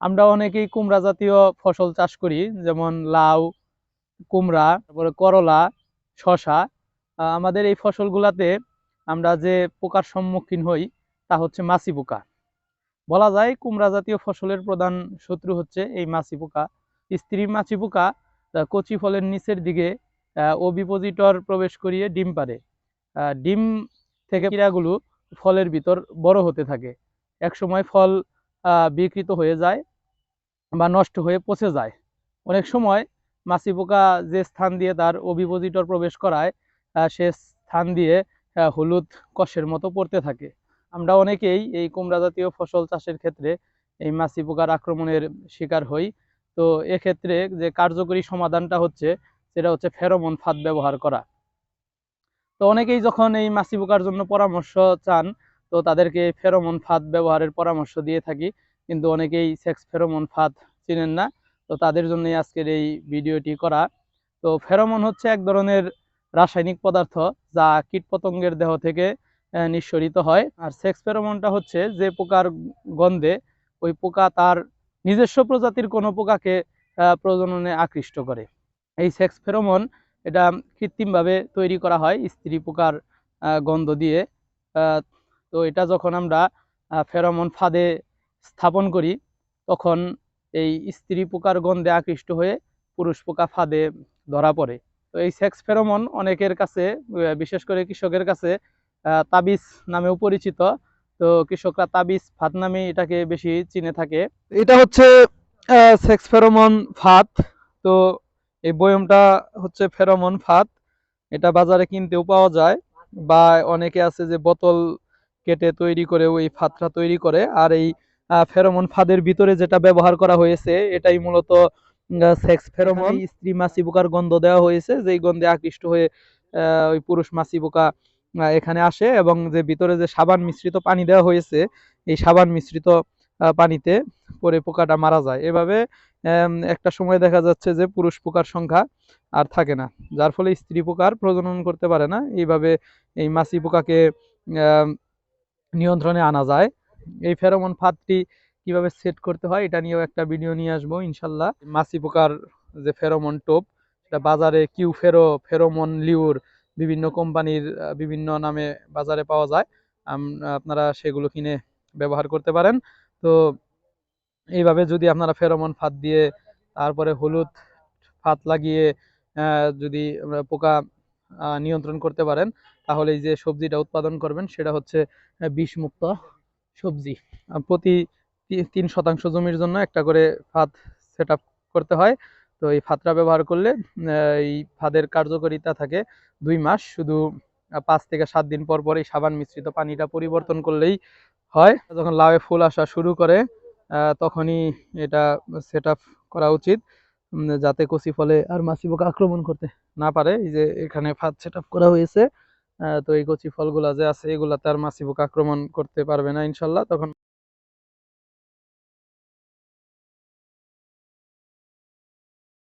আমরা অনেকেই কুমড়া জাতীয় ফসল চাষ করি যেমন লাউ কুমড়া তারপরে করলা আহ, আমাদের এই ফসলগুলাতে আমরা যে পোকার সম্মুখীন হই তা হচ্ছে মাছি পোকা। বলা যায় কুমড়া জাতীয় ফসলের প্রধান শত্রু হচ্ছে এই মাছি পোকা। স্ত্রী মাছি পোকা কচি ফলের নিচের দিকে ওবিপোজিটর প্রবেশ করিয়ে ডিম পারে ডিম থেকে কীড়াগুলো ফলের ভিতর বড় হতে থাকে। একসময় ফল বিকৃত হয়ে যায় বা নষ্ট হয়ে পচে যায়। অনেক সময় মাছি পোকা যে স্থান দিয়ে তার অভিপোজিটর প্রবেশ করায় সে স্থান দিয়ে হলুদ কষের মতো পড়তে থাকে। আমরা অনেকেই এই কুমড়া জাতীয় ফসল চাষের ক্ষেত্রে এই মাছি পোকার আক্রমণের শিকার হই। তো এক্ষেত্রে যে কার্যকরী সমাধানটা হচ্ছে, সেটা হচ্ছে ফেরোমন ফাঁদ ব্যবহার করা। তো অনেকেই যখন এই মাছি পোকার জন্য পরামর্শ চান তো তাদেরকে ফেরোমন ফাঁদ ব্যবহারের পরামর্শ দিয়ে থাকি। কিন্তু অনেকেই সেক্স ফেরোমন ফাঁদ চিনেন না। তো তাদের জন্যই আজকের এই ভিডিওটি করা। তো ফেরোমন হচ্ছে এক ধরনের রাসায়নিক পদার্থ যা কীটপতঙ্গের দেহ থেকে নিঃসরিত হয়। আর সেক্স ফেরোমনটা হচ্ছে যে পোকার গন্ধে ওই পোকা তার নিজস্ব প্রজাতির কোনো পোকাকে প্রজননে আকৃষ্ট করে। এই সেক্স ফেরোমন এটা কৃত্রিমভাবে তৈরি করা হয় স্ত্রী পোকার গন্ধ দিয়ে। তো এটা যখন আমরা ফেরোমন ফাঁদে স্থাপন করি, তখন এই স্ত্রী পোকার গন্ধে আকৃষ্ট হয়ে পুরুষ পোকা ফাঁদে ধরা পড়ে। তো এই সেক্স ফেরোমন অনেকের কাছে বিশেষ করে কৃষকের কাছে তাবিজ নামেও পরিচিত। তো কৃষকরা তাবিজ, ফাঁদ নামে এটাকে বেশি চিনে থাকে। এটা হচ্ছে সেক্স ফেরোমন ফাঁদ। তো এই বয়মটা হচ্ছে ফেরোমন ফাঁদ। এটা বাজারে কিনতেও পাওয়া যায়। বা অনেকে আছে যে বোতল কেটে তৈরি করে, ওই ফাঁদটা তৈরি করে। আর এই ফেরোমন ফাঁদের ভিতরে যেটা ব্যবহার করা হয়েছে, এটাই মূলত সেক্স ফেরোমন। স্ত্রী মাছি পোকার গন্ধ দেওয়া হয়েছে, যেই গন্ধে আকৃষ্ট হয়ে ওই পুরুষ মাছি পোকা এখানে আসে এবং যে ভিতরে যে সাবান মিশ্রিত পানি দেওয়া হয়েছে, এই সাবান মিশ্রিত পানিতে পরে পোকাটা মারা যায়। এভাবে একটা সময় দেখা যাচ্ছে যে পুরুষ পোকার সংখ্যা আর থাকে না, যার ফলে স্ত্রী পোকার প্রজনন করতে পারে না। এইভাবে এই মাছি পোকাকে নিয়ন্ত্রণে আনা যায়। এই ফেরোমন ফাঁদটি কীভাবে সেট করতে হয়, এটা নিয়েও একটা ভিডিও নিয়ে আসব, ইনশাল্লাহ। মাছি পোকার যে ফেরোমন টোপ, সেটা বাজারে কিউ ফেরো, ফেরোমন লিউর বিভিন্ন কোম্পানির বিভিন্ন নামে বাজারে পাওয়া যায়। আপনারা সেগুলো কিনে ব্যবহার করতে পারেন। তো এইভাবে যদি আপনারা ফেরোমন ফাঁদ দিয়ে তারপরে হলুদ ফাঁদ লাগিয়ে যদি পোকা নিয়ন্ত্রণ করতে পারেন তাহলে এই যে সবজিটা উৎপাদন করবেন, সেটা হচ্ছে বিষমুক্ত সবজি। প্রতি তিন শতাংশ জমির জন্য একটা করে ফাঁদ সেট করতে হয়। তো এই ফাঁদটা ব্যবহার করলে এই ফাঁদের কার্যকারিতা থাকে দুই মাস। শুধু পাঁচ থেকে সাত দিন পর পর এই সাবান মিশ্রিত পানিটা পরিবর্তন করলেই হয়। যখন লাউয়ে ফুল আসা শুরু করে তখনই এটা সেট করা উচিত যাতে কচি ফলে আর মাছি পোকা আক্রমণ করতে না পারে। এই যে এখানে ফাঁদ সেট করা হয়েছে। তো এই কচি ফলগুলা যে আছে এগুলাতে আর মাছি পোকা আক্রমণ করতে পারবে না ইনশাল্লাহ, তখন